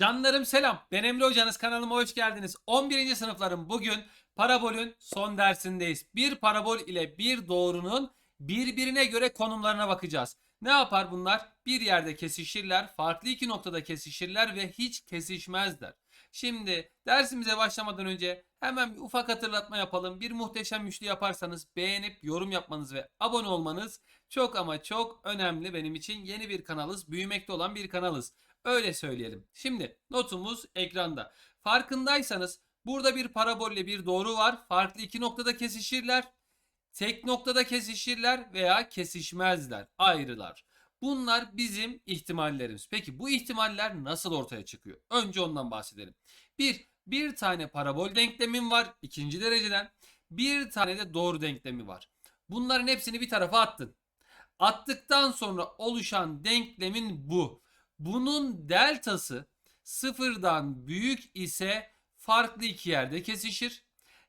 Canlarım selam. Ben Emre Hocanız kanalıma hoş geldiniz. 11. sınıfların bugün parabolün son dersindeyiz. Bir parabol ile bir doğrunun birbirine göre konumlarına bakacağız. Ne yapar bunlar? Bir yerde kesişirler, farklı iki noktada kesişirler ve hiç kesişmezler. Şimdi dersimize başlamadan önce hemen bir ufak hatırlatma yapalım. Bir muhteşem üçlü yaparsanız beğenip yorum yapmanız ve abone olmanız çok ama çok önemli benim için. Yeni bir kanalız, büyümekte olan bir kanalız. Öyle söyleyelim. Şimdi notumuz ekranda. Farkındaysanız burada bir parabolle bir doğru var. Farklı iki noktada kesişirler. Tek noktada kesişirler veya kesişmezler, ayrılar. Bunlar bizim ihtimallerimiz. Peki bu ihtimaller nasıl ortaya çıkıyor? Önce ondan bahsedelim. Bir, bir tane parabol denklemim var ikinci dereceden. Bir tane de doğru denklemi var. Bunların hepsini bir tarafa attın. Attıktan sonra oluşan denklemin bu. Bunun deltası sıfırdan büyük ise farklı iki yerde kesişir.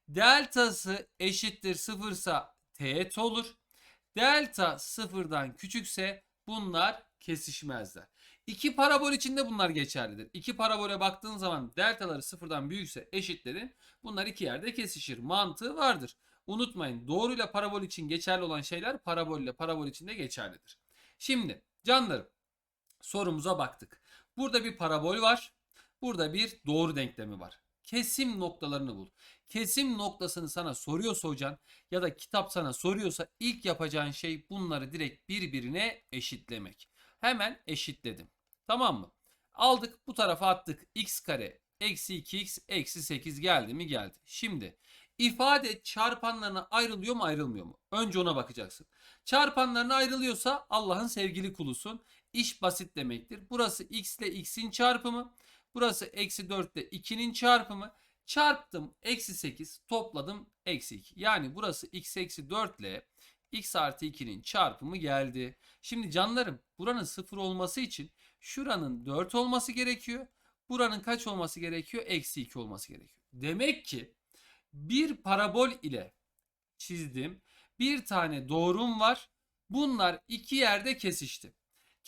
Deltası eşittir sıfırsa teğet olur. Delta sıfırdan küçükse bunlar kesişmezler. İki parabol için de bunlar geçerlidir. İki parabole baktığın zaman deltaları sıfırdan büyükse eşitlerin bunlar iki yerde kesişir. Mantığı vardır. Unutmayın doğru ile parabol için geçerli olan şeyler parabol ile parabol için de geçerlidir. Şimdi canlarım sorumuza baktık. Burada bir parabol var. Burada bir doğru denklemi var. Kesim noktalarını bul. Kesim noktasını sana soruyorsa hocan ya da kitap sana soruyorsa ilk yapacağın şey bunları direkt birbirine eşitlemek. Hemen eşitledim. Tamam mı? Aldık bu tarafa attık. x kare eksi 2x eksi 8 geldi mi geldi. Şimdi ifade çarpanlarına ayrılıyor mu ayrılmıyor mu? Önce ona bakacaksın. Çarpanlarına ayrılıyorsa Allah'ın sevgili kulusun. İş basit demektir. Burası x ile x'in çarpımı. Burası eksi 4 ile 2'nin çarpımı. Çarptım eksi 8 topladım eksi 2. Yani burası x eksi 4 ile x artı 2'nin çarpımı geldi. Şimdi canlarım buranın 0 olması için şuranın 4 olması gerekiyor. Buranın kaç olması gerekiyor? Eksi 2 olması gerekiyor. Demek ki bir parabol ile çizdim. Bir tane doğrum var. Bunlar iki yerde kesişti.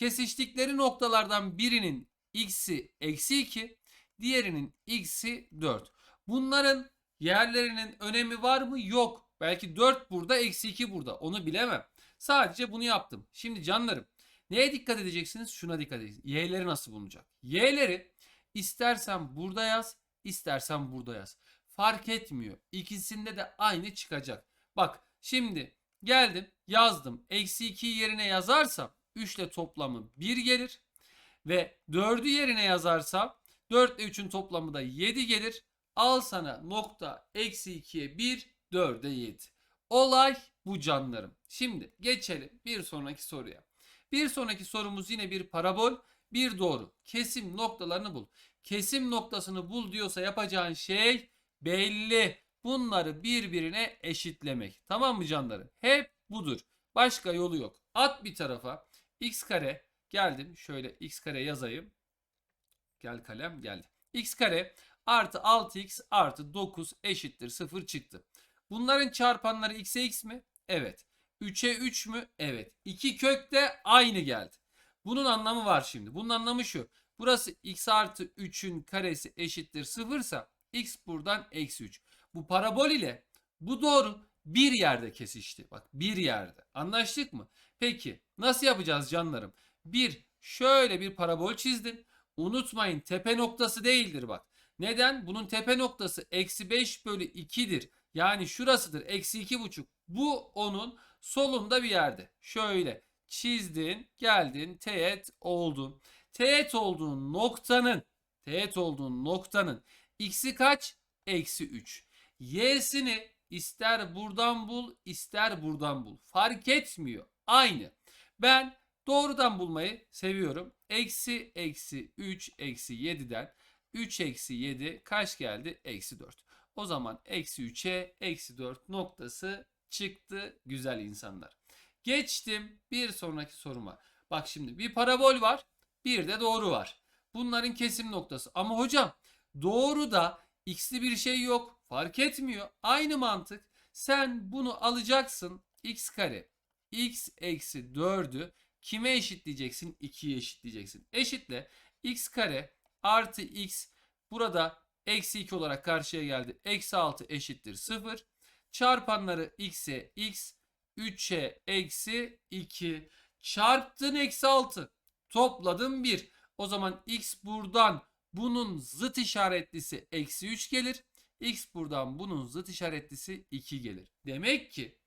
Kesiştikleri noktalardan birinin x'i eksi 2, diğerinin x'i 4. Bunların yerlerinin önemi var mı? Yok. Belki 4 burada, eksi 2 burada. Onu bilemem. Sadece bunu yaptım. Şimdi canlarım neye dikkat edeceksiniz? Şuna dikkat edeceksiniz. Y'leri nasıl bulunacak? Y'leri istersen burada yaz, istersen burada yaz. Fark etmiyor. İkisinde de aynı çıkacak. Bak şimdi geldim yazdım. Eksi 2'yi yerine yazarsam 3 ile toplamı 1 gelir. Ve 4'ü yerine yazarsam 4 ile 3'ün toplamı da 7 gelir. Al sana nokta eksi 2'ye 1 4'e 7. Olay bu canlarım. Şimdi geçelim bir sonraki soruya. Bir sonraki sorumuz yine bir parabol, bir doğru. Kesim noktalarını bul. Kesim noktasını bul diyorsa yapacağın şey belli. Bunları birbirine eşitlemek. Tamam mı canlarım? Hep budur. Başka yolu yok. At bir tarafa. X kare geldim. Şöyle x kare yazayım. Gel kalem geldi. x kare artı 6x artı 9 eşittir 0 çıktı. Bunların çarpanları x'e x mi? Evet. 3'e 3 mü? Evet. 2 kök de aynı geldi. Bunun anlamı var şimdi. Bunun anlamı şu. Burası x artı 3'ün karesi eşittir 0 ise x buradan eksi 3. Bu parabol ile bu doğru bir yerde kesişti. Bak bir yerde. Anlaştık mı? Peki nasıl yapacağız canlarım? Bir şöyle bir parabol çizdim. Unutmayın tepe noktası değildir bak. Neden? Bunun tepe noktası eksi 5 bölü 2'dir. Yani şurasıdır. Eksi 2,5. Bu onun solunda bir yerde. Şöyle çizdin, geldin, teğet oldun. Teğet olduğun noktanın, teğet olduğun noktanın x'i kaç? Eksi 3. Y'sini ister buradan bul, ister buradan bul. Fark etmiyor. Aynı. Ben doğrudan bulmayı seviyorum. Eksi, eksi 3, eksi 7'den 3 eksi 7 kaç geldi? Eksi 4. O zaman eksi 3'e eksi 4 noktası çıktı güzel insanlar. Geçtim bir sonraki soruma. Bak şimdi bir parabol var bir de doğru var. Bunların kesim noktası. Ama hocam doğru da x'li bir şey yok. Fark etmiyor. Aynı mantık. Sen bunu alacaksın. x kare x eksi 4'ü kime eşitleyeceksin? 2'ye eşitleyeceksin. Eşitle x kare artı x burada eksi 2 olarak karşıya geldi. Eksi 6 eşittir 0. Çarpanları x'e x 3'e eksi 2 çarptın eksi 6 topladın 1. O zaman x buradan bunun zıt işaretlisi eksi 3 gelir. X buradan bunun zıt işaretlisi 2 gelir. Demek ki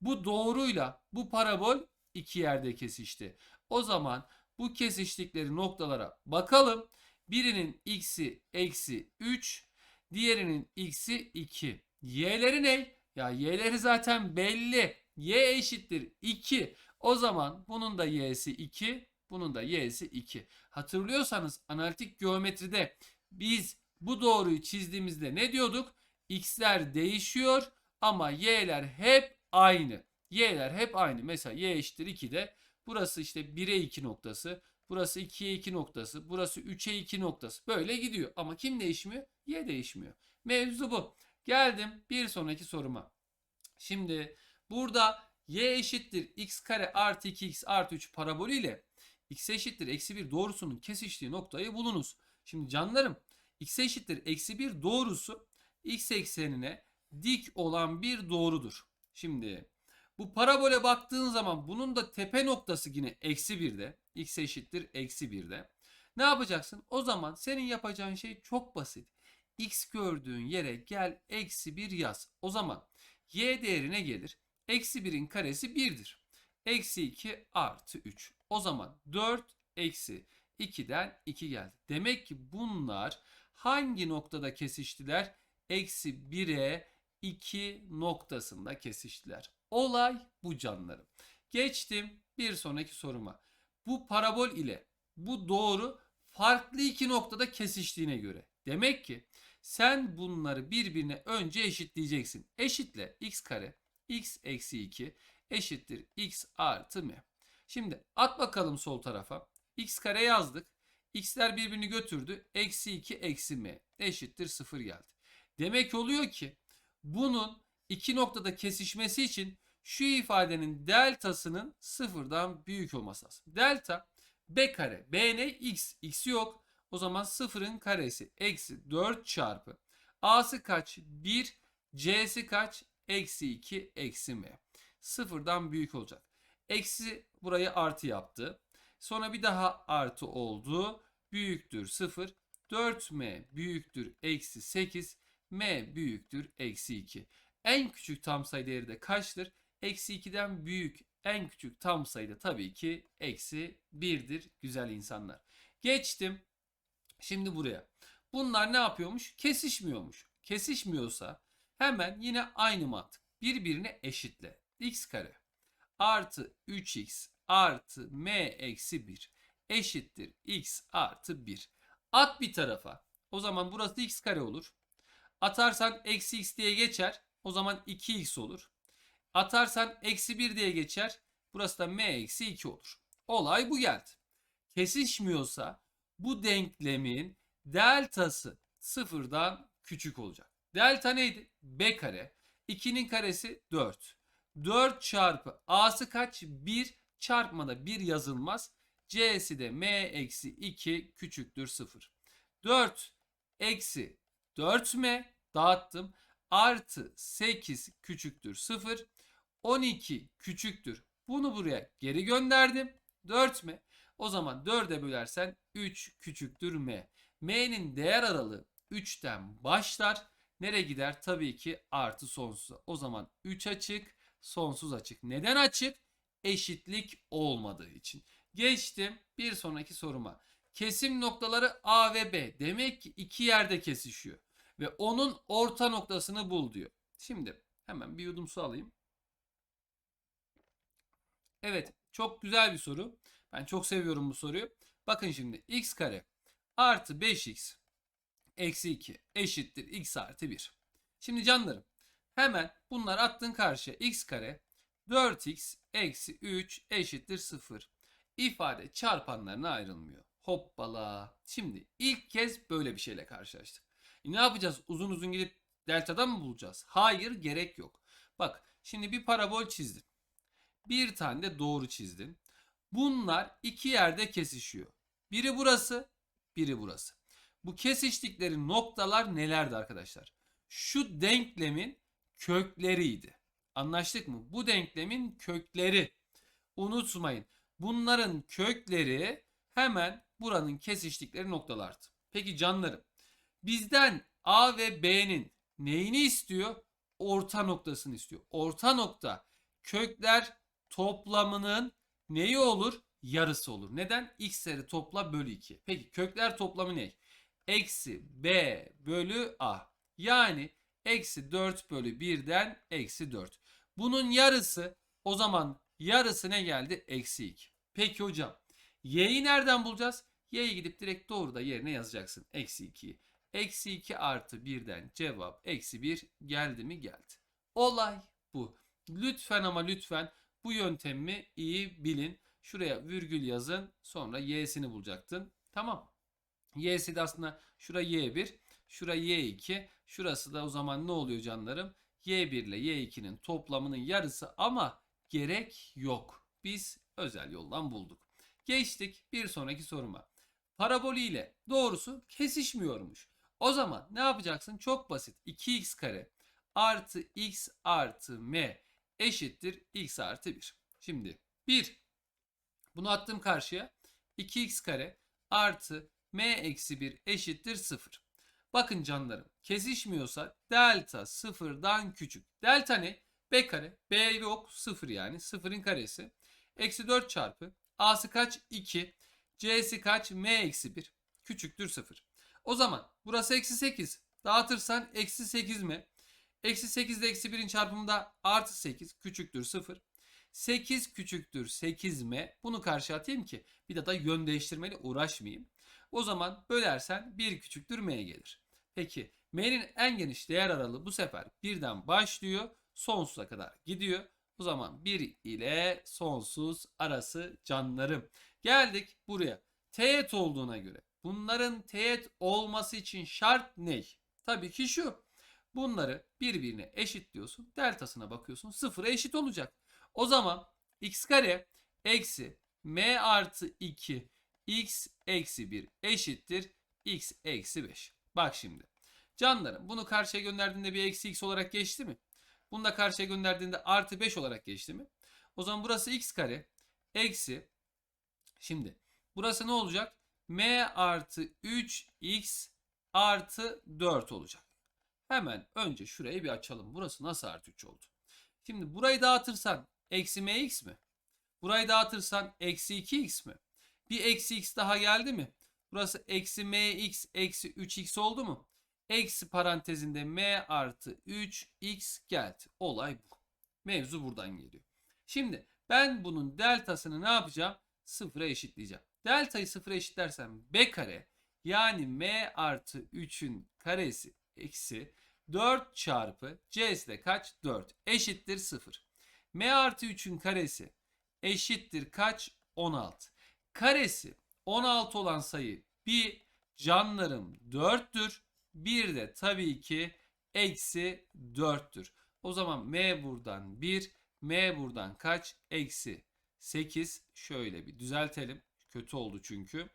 bu doğruyla bu parabol iki yerde kesişti. O zaman bu kesiştikleri noktalara bakalım. Birinin x'i eksi 3, diğerinin x'i 2. Y'leri ne? Ya y'leri zaten belli. Y eşittir 2. O zaman bunun da y'si 2, bunun da y'si 2. Hatırlıyorsanız analitik geometride biz bu doğruyu çizdiğimizde ne diyorduk? X'ler değişiyor ama y'ler hep aynı. Y'ler hep aynı. Mesela y eşittir 2'de burası işte 1'e 2 noktası, burası 2'ye 2 noktası, burası 3'e 2 noktası. Böyle gidiyor ama kim değişmiyor? Y değişmiyor. Mevzu bu. Geldim bir sonraki soruma. Şimdi burada y eşittir x kare artı 2x artı 3 parabolü ile x eşittir eksi 1 doğrusunun kesiştiği noktayı bulunuz. Şimdi canlarım x eşittir eksi 1 doğrusu x eksenine dik olan bir doğrudur. Şimdi bu parabole baktığın zaman bunun da tepe noktası yine eksi 1'de. x eşittir eksi 1'de. Ne yapacaksın? O zaman senin yapacağın şey çok basit. x gördüğün yere gel eksi 1 yaz. O zaman y değerine gelir. Eksi 1'in karesi 1'dir. Eksi 2 artı 3. O zaman 4 eksi 2'den 2 geldi. Demek ki bunlar hangi noktada kesiştiler? Eksi 1'e 2 noktasında kesiştiler. Olay bu canlarım. Geçtim bir sonraki soruma. Bu parabol ile bu doğru farklı iki noktada kesiştiğine göre. Demek ki sen bunları birbirine önce eşitleyeceksin. Eşitle x kare x eksi 2 eşittir x artı m. Şimdi at bakalım sol tarafa. x kare yazdık. x'ler birbirini götürdü. Eksi 2 eksi m eşittir 0 geldi. Demek oluyor ki bunun iki noktada kesişmesi için şu ifadenin deltasının sıfırdan büyük olması lazım. Delta b kare. b ne? x. x yok. O zaman sıfırın karesi eksi 4 çarpı. a'sı kaç? 1. c'si kaç? Eksi 2 eksi m. Sıfırdan büyük olacak. Eksi burayı artı yaptı. Sonra bir daha artı oldu. Büyüktür 0. 4m büyüktür eksi 8. m büyüktür eksi 2. En küçük tam sayı değeri de kaçtır? Eksi 2'den büyük en küçük tam sayı da tabii ki eksi 1'dir güzel insanlar. Geçtim. Şimdi buraya. Bunlar ne yapıyormuş? Kesişmiyormuş. Kesişmiyorsa hemen yine aynı mantık. Birbirine eşitle. x kare artı 3x artı m eksi 1 eşittir x artı 1. At bir tarafa. O zaman burası x kare olur. Atarsan eksi x diye geçer. O zaman 2x olur. Atarsan eksi 1 diye geçer. Burası da m eksi 2 olur. Olay bu geldi. Kesişmiyorsa bu denklemin deltası sıfırdan küçük olacak. Delta neydi? b kare. 2'nin karesi 4. 4 çarpı a'sı kaç? 1 çarpmada 1 yazılmaz. c'si de m eksi 2 küçüktür 0. 4 eksi 4m dağıttım. Artı 8 küçüktür 0. 12 küçüktür. Bunu buraya geri gönderdim. 4m. O zaman 4'e bölersen 3 küçüktür m. m'nin değer aralığı 3'ten başlar. Nereye gider? Tabii ki artı sonsuza. O zaman 3 açık, sonsuz açık. Neden açık? Eşitlik olmadığı için. Geçtim bir sonraki soruma. Kesim noktaları A ve B. Demek ki iki yerde kesişiyor. Ve onun orta noktasını bul diyor. Şimdi hemen bir yudum su alayım. Evet çok güzel bir soru. Ben çok seviyorum bu soruyu. Bakın şimdi x kare artı 5x eksi 2 eşittir x artı 1. Şimdi canlarım hemen bunlar attın karşıya x kare 4x eksi 3 eşittir 0. İfade çarpanlarına ayrılmıyor. Hoppala. Şimdi ilk kez böyle bir şeyle karşılaştık. E ne yapacağız? Uzun uzun gidip deltadan mı bulacağız? Hayır gerek yok. Bak şimdi bir parabol çizdim. Bir tane de doğru çizdim. Bunlar iki yerde kesişiyor. Biri burası, biri burası. Bu kesiştikleri noktalar nelerdi arkadaşlar? Şu denklemin kökleriydi. Anlaştık mı? Bu denklemin kökleri. Unutmayın. Bunların kökleri hemen buranın kesiştikleri noktalardı. Peki canlarım. Bizden A ve B'nin neyini istiyor? Orta noktasını istiyor. Orta nokta kökler toplamının neyi olur? Yarısı olur. Neden? X'leri topla bölü 2. Peki kökler toplamı ne? Eksi B bölü A. Yani eksi 4 bölü 1'den eksi 4. Bunun yarısı o zaman yarısı ne geldi? Eksi 2. Peki hocam y'yi nereden bulacağız? Y'yi gidip direkt doğru da yerine yazacaksın. Eksi 2'yi. Eksi 2 artı 1'den cevap eksi 1 geldi mi geldi. Olay bu. Lütfen ama lütfen bu yöntemi iyi bilin. Şuraya virgül yazın. Sonra y'sini bulacaktın. Tamam. Y'si de aslında şura y1. Şura y2. Şurası da o zaman ne oluyor canlarım? y1 ile y2'nin toplamının yarısı ama gerek yok. Biz özel yoldan bulduk. Geçtik bir sonraki soruma. Parabolü ile doğrusu kesişmiyormuş. O zaman ne yapacaksın? Çok basit. 2x kare artı x artı m eşittir x artı 1. Şimdi 1. Bunu attım karşıya. 2x kare artı m eksi 1 eşittir 0. Bakın canlarım kesişmiyorsa delta sıfırdan küçük. Delta ne? B kare. B yok 0 yani. Sıfırın karesi. Eksi 4 çarpı. A'sı kaç? 2. C'si kaç? M eksi 1. Küçüktür 0. O zaman burası eksi 8. Dağıtırsan eksi 8 mi? Eksi 8 ile eksi 1'in çarpımında artı 8 küçüktür 0. 8 küçüktür 8 mi? Bunu karşı atayım ki bir daha da yön değiştirmeyle uğraşmayayım. O zaman bölersen 1 küçüktür m gelir. Peki m'nin en geniş değer aralığı bu sefer 1'den başlıyor sonsuza kadar gidiyor. O zaman 1 ile sonsuz arası canlarım. Geldik buraya. Teğet olduğuna göre bunların teğet olması için şart ne? Tabii ki şu. Bunları birbirine eşitliyorsun. Deltasına bakıyorsun. Sıfıra eşit olacak. O zaman x kare eksi m artı 2 x eksi 1 eşittir x eksi 5. Bak şimdi. Canlarım bunu karşıya gönderdiğinde bir eksi x olarak geçti mi? Bunu da karşıya gönderdiğinde artı 5 olarak geçti mi? O zaman burası x kare eksi şimdi burası ne olacak? M artı 3x artı 4 olacak. Hemen önce şurayı bir açalım. Burası nasıl artı 3 oldu? Şimdi burayı dağıtırsan eksi mx mi? Burayı dağıtırsan eksi 2x mi? Bir eksi x daha geldi mi? Burası eksi mx eksi 3x oldu mu? Eksi parantezinde m artı 3x geldi. Olay bu. Mevzu buradan geliyor. Şimdi ben bunun deltasını ne yapacağım? Sıfıra eşitleyeceğim. Deltayı sıfıra eşitlersem b kare yani m artı 3'ün karesi eksi 4 çarpı c'si de kaç? 4 eşittir 0. m artı 3'ün karesi eşittir kaç? 16. Karesi 16 olan sayı bir canlarım 4'tür. Bir de tabii ki eksi 4'tür. O zaman m buradan 1, m buradan kaç? Eksi 8. Şöyle bir düzeltelim. Kötü oldu çünkü.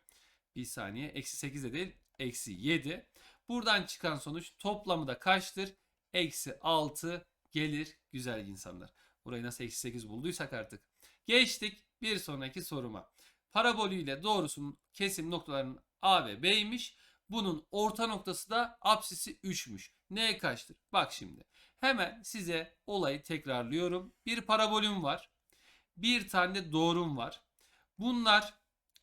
Bir saniye. Eksi 8 de değil. Eksi 7. Buradan çıkan sonuç toplamı da kaçtır? Eksi 6 gelir güzel insanlar. Burayı nasıl eksi 8 bulduysak artık. Geçtik bir sonraki soruma. Parabolü ile doğrusunun kesim noktalarının A ve B'ymiş. Bunun orta noktası da apsisi 3'müş. N kaçtır? Bak şimdi. Hemen size olayı tekrarlıyorum. Bir parabolüm var. Bir tane de doğrum var. Bunlar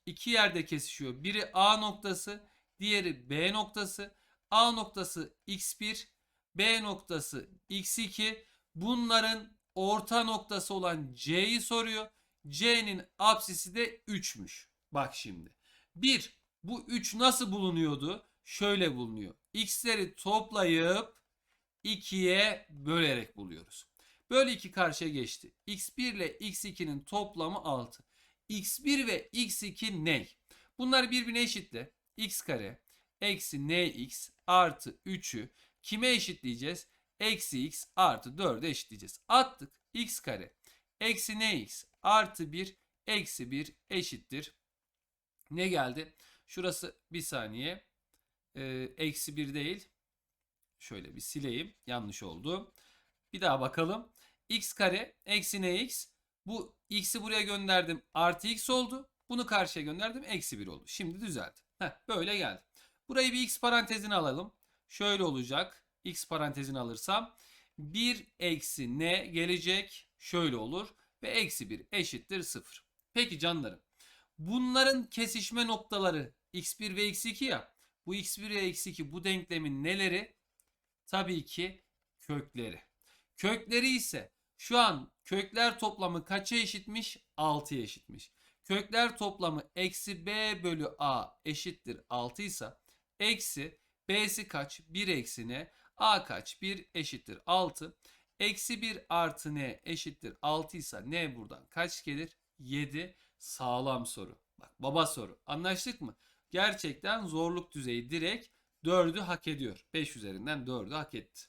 iki yerde kesişiyor. Biri A noktası, diğeri B noktası. A noktası x1, B noktası x2. Bunların orta noktası olan C'yi soruyor. C'nin apsisi de 3'müş. Bak şimdi. 1. Bu 3 nasıl bulunuyordu? Şöyle bulunuyor. X'leri toplayıp 2'ye bölerek buluyoruz. Böyle 2 karşıya geçti. X1 ile X2'nin toplamı 6. X1 ve X2 ne? Bunlar birbirine eşitle. X kare eksi nx artı 3'ü kime eşitleyeceğiz? Eksi x artı 4'e eşitleyeceğiz. Attık x kare eksi nx artı 1 eksi 1 eşittir. Ne geldi? Şurası bir saniye. e, eksi 1 değil. Şöyle bir sileyim. Yanlış oldu. Bir daha bakalım. x kare eksi ne x? Bu x'i buraya gönderdim. Artı x oldu. Bunu karşıya gönderdim. Eksi 1 oldu. Şimdi düzeldi. Heh, böyle geldi. Burayı bir x parantezine alalım. Şöyle olacak. x parantezine alırsam 1 eksi ne gelecek? Şöyle olur. Ve eksi 1 eşittir 0. Peki canlarım. Bunların kesişme noktaları x1 ve x2 ya. Bu x1 ve x2 bu denklemin neleri? Tabii ki kökleri. Kökleri ise şu an kökler toplamı kaça eşitmiş? 6'ya eşitmiş. Kökler toplamı eksi b bölü a eşittir 6 ise eksi b'si kaç? 1 eksi ne? a kaç? 1 eşittir 6. Eksi 1 artı n eşittir 6 ise n buradan kaç gelir? 7 sağlam soru. Bak baba soru. Anlaştık mı? Gerçekten zorluk düzeyi direkt 4'ü hak ediyor. 5 üzerinden 4'ü hak etti.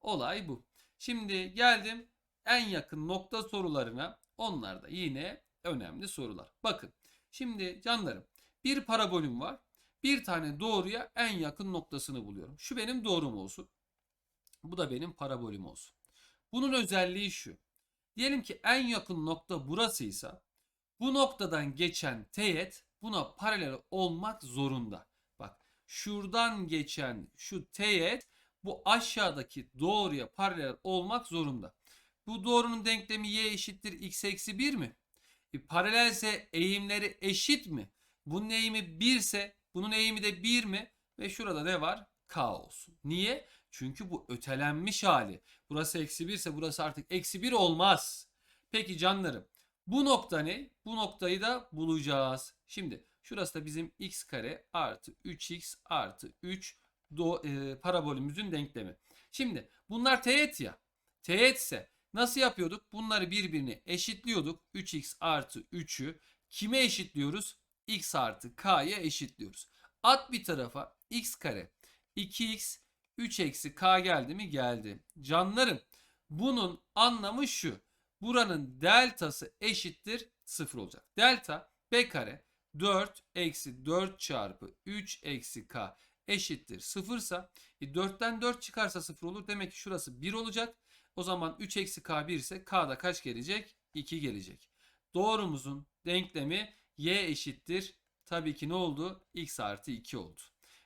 Olay bu. Şimdi geldim en yakın nokta sorularına. Onlar da yine önemli sorular. Bakın şimdi canlarım bir parabolüm var. Bir tane doğruya en yakın noktasını buluyorum. Şu benim doğrum olsun. Bu da benim parabolüm olsun. Bunun özelliği şu. Diyelim ki en yakın nokta burasıysa bu noktadan geçen teğet buna paralel olmak zorunda. Bak şuradan geçen şu teğet bu aşağıdaki doğruya paralel olmak zorunda. Bu doğrunun denklemi y eşittir x eksi 1 mi? E, paralelse eğimleri eşit mi? Bunun eğimi 1 ise bunun eğimi de 1 mi? Ve şurada ne var? K olsun. Niye? Çünkü bu ötelenmiş hali. Burası eksi 1 ise burası artık eksi 1 olmaz. Peki canlarım bu nokta ne? Bu noktayı da bulacağız. Şimdi şurası da bizim x kare artı 3x artı 3 do, e, parabolümüzün denklemi. Şimdi bunlar teğet ya. Teğet ise nasıl yapıyorduk? Bunları birbirine eşitliyorduk. 3x artı 3'ü kime eşitliyoruz? x artı k'ya eşitliyoruz. At bir tarafa x kare 2x 3 eksi k geldi mi? Geldi. Canlarım bunun anlamı şu. Buranın deltası eşittir 0 olacak. Delta b kare 4 eksi 4 çarpı 3 eksi k eşittir 0 ise e, 4'ten 4 çıkarsa 0 olur. Demek ki şurası 1 olacak. O zaman 3 eksi k 1 ise k'da kaç gelecek? 2 gelecek. Doğrumuzun denklemi y eşittir. Tabii ki ne oldu? x artı 2 oldu.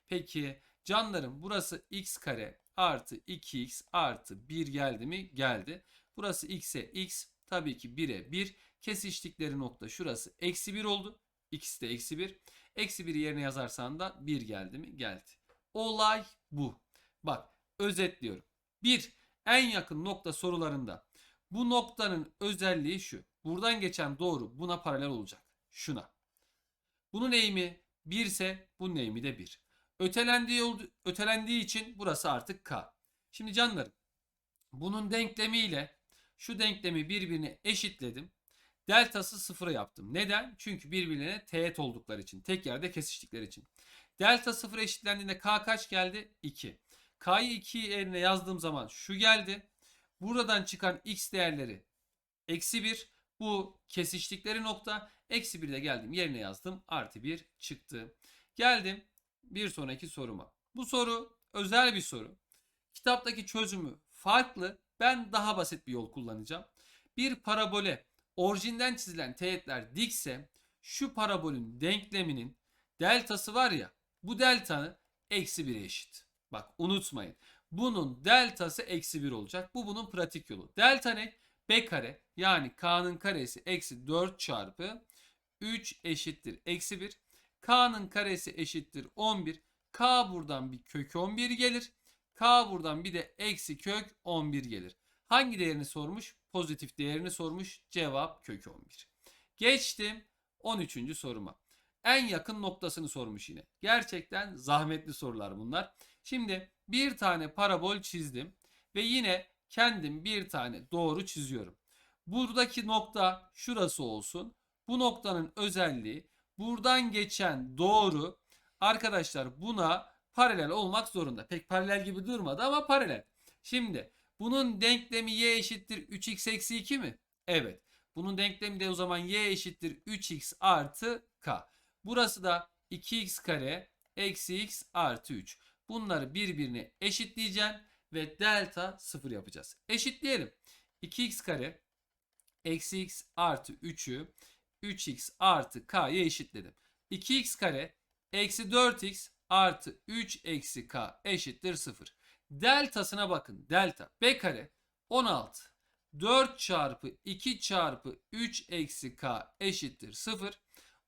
Peki canlarım burası x kare artı 2x artı 1 geldi mi? Geldi. Burası x'e x tabii ki 1'e 1. Kesiştikleri nokta şurası eksi 1 oldu. X de eksi 1. Eksi 1'i yerine yazarsan da 1 geldi mi? Geldi. Olay bu. Bak özetliyorum. 1. En yakın nokta sorularında bu noktanın özelliği şu. Buradan geçen doğru buna paralel olacak. Şuna. Bunun eğimi 1 ise bunun eğimi de 1. Ötelendiği, ötelendiği için burası artık k. Şimdi canlarım bunun denklemiyle şu denklemi birbirine eşitledim. Deltası sıfıra yaptım. Neden? Çünkü birbirine teğet oldukları için. Tek yerde kesiştikleri için. Delta sıfıra eşitlendiğinde k kaç geldi? 2. K'yı 2 yerine yazdığım zaman şu geldi. Buradan çıkan x değerleri eksi 1. Bu kesiştikleri nokta. Eksi 1 de geldim yerine yazdım. Artı 1 çıktı. Geldim bir sonraki soruma. Bu soru özel bir soru. Kitaptaki çözümü farklı. Ben daha basit bir yol kullanacağım. Bir parabole orijinden çizilen teğetler dikse şu parabolün denkleminin deltası var ya bu deltanın eksi 1'e eşit. Bak unutmayın. Bunun deltası eksi 1 olacak. Bu bunun pratik yolu. Delta ne? B kare yani k'nın karesi eksi 4 çarpı 3 eşittir eksi 1. K'nın karesi eşittir 11. K buradan bir kök 11 gelir. K buradan bir de eksi kök 11 gelir. Hangi değerini sormuş? Pozitif değerini sormuş. Cevap kök 11. Geçtim 13. soruma. En yakın noktasını sormuş yine. Gerçekten zahmetli sorular bunlar. Şimdi bir tane parabol çizdim ve yine kendim bir tane doğru çiziyorum. Buradaki nokta şurası olsun. Bu noktanın özelliği buradan geçen doğru arkadaşlar buna paralel olmak zorunda. Pek paralel gibi durmadı ama paralel. Şimdi bunun denklemi y eşittir 3x eksi 2 mi? Evet. Bunun denklemi de o zaman y eşittir 3x artı k. Burası da 2x kare eksi x artı 3. Bunları birbirine eşitleyeceğim ve delta 0 yapacağız. Eşitleyelim. 2x kare eksi x artı 3'ü 3x artı k'ya eşitledim. 2x kare eksi 4x artı 3 eksi k eşittir 0. Deltasına bakın. Delta b kare 16. 4 çarpı 2 çarpı 3 eksi k eşittir 0.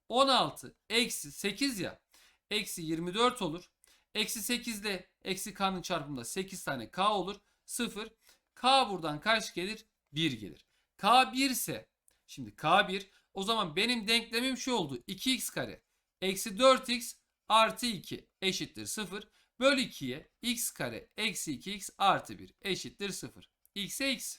16 eksi 8 ya. Eksi 24 olur. Eksi 8 ile eksi k'nın çarpımında 8 tane k olur. 0. K buradan kaç gelir? 1 gelir. K 1 ise şimdi K 1 o zaman benim denklemim şu oldu. 2x kare eksi 4x artı 2 eşittir 0. Böl 2'ye x kare eksi 2x artı 1 eşittir 0. x'e x.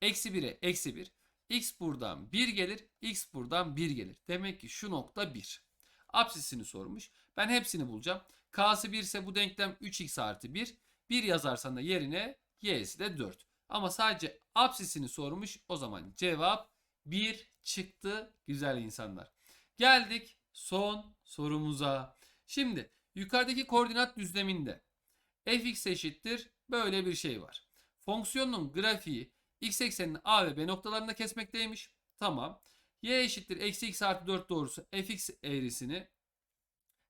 Eksi 1'e eksi 1. x buradan 1 gelir. x buradan 1 gelir. Demek ki şu nokta 1. Apsisini sormuş. Ben hepsini bulacağım. K'sı 1 ise bu denklem 3x artı 1. 1 yazarsan da yerine y'si de 4. Ama sadece apsisini sormuş. O zaman cevap 1 çıktı güzel insanlar. Geldik son sorumuza. Şimdi yukarıdaki koordinat düzleminde fx eşittir böyle bir şey var. Fonksiyonun grafiği x ekseninin a ve b noktalarında kesmekteymiş. Tamam. y eşittir eksi x artı 4 doğrusu fx eğrisini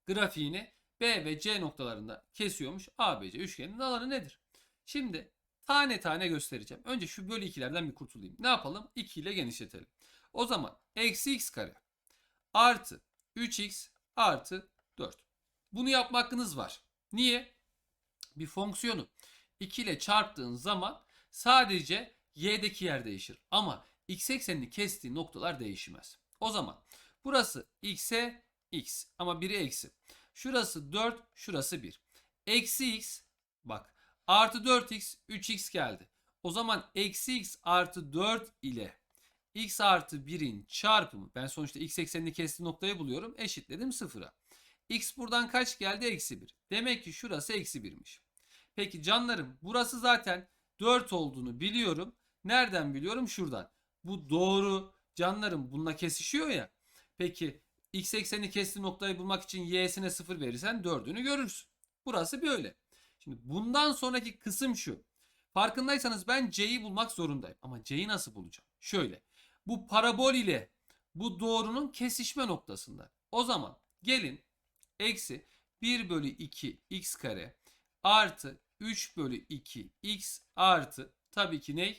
grafiğini b ve c noktalarında kesiyormuş. ABC üçgeninin alanı nedir? Şimdi tane tane göstereceğim. Önce şu bölü 2'lerden bir kurtulayım. Ne yapalım? 2 ile genişletelim. O zaman eksi x kare artı 3x artı 4. Bunu yapma hakkınız var. Niye? Bir fonksiyonu 2 ile çarptığın zaman sadece y'deki yer değişir. Ama x eksenini kestiği noktalar değişmez. O zaman burası x'e x ama biri eksi. Şurası 4, şurası 1. Eksi x bak artı 4x 3x geldi. O zaman eksi x artı 4 ile x artı 1'in çarpımı ben sonuçta x eksenini kestiği noktayı buluyorum eşitledim sıfıra. x buradan kaç geldi? Eksi 1. Demek ki şurası eksi 1'miş. Peki canlarım burası zaten 4 olduğunu biliyorum. Nereden biliyorum? Şuradan. Bu doğru canlarım bununla kesişiyor ya. Peki x ekseni kestiği noktayı bulmak için y'sine 0 verirsen 4'ünü görürsün. Burası böyle. Şimdi bundan sonraki kısım şu. Farkındaysanız ben c'yi bulmak zorundayım. Ama c'yi nasıl bulacağım? Şöyle. Bu parabol ile bu doğrunun kesişme noktasında. O zaman gelin eksi 1 bölü 2 x kare artı 3 bölü 2 x artı tabii ki ne?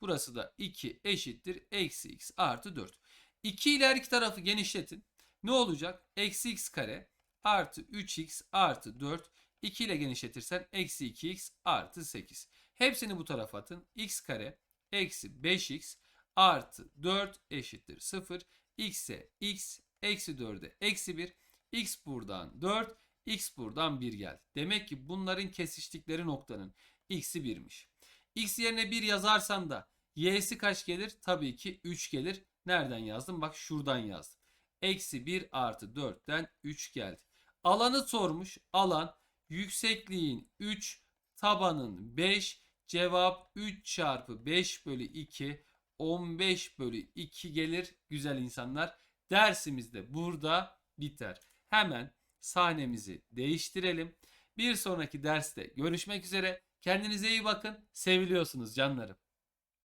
Burası da 2 eşittir eksi x artı 4. 2 ile her iki tarafı genişletin. Ne olacak? Eksi x kare artı 3x artı 4. 2 ile genişletirsen eksi 2x artı 8. Hepsini bu tarafa atın. x kare eksi 5x artı 4 eşittir 0. x'e x eksi 4'e eksi 1. x buradan 4 x buradan 1 geldi. Demek ki bunların kesiştikleri noktanın x'i 1'miş. x yerine 1 yazarsan da y'si kaç gelir? Tabii ki 3 gelir. Nereden yazdım? Bak şuradan yazdım. Eksi 1 artı 4'ten 3 geldi. Alanı sormuş. Alan yüksekliğin 3, tabanın 5. Cevap 3 çarpı 5 bölü 2 15 bölü 2 gelir güzel insanlar. Dersimiz de burada biter. Hemen sahnemizi değiştirelim. Bir sonraki derste görüşmek üzere. Kendinize iyi bakın. Seviliyorsunuz canlarım.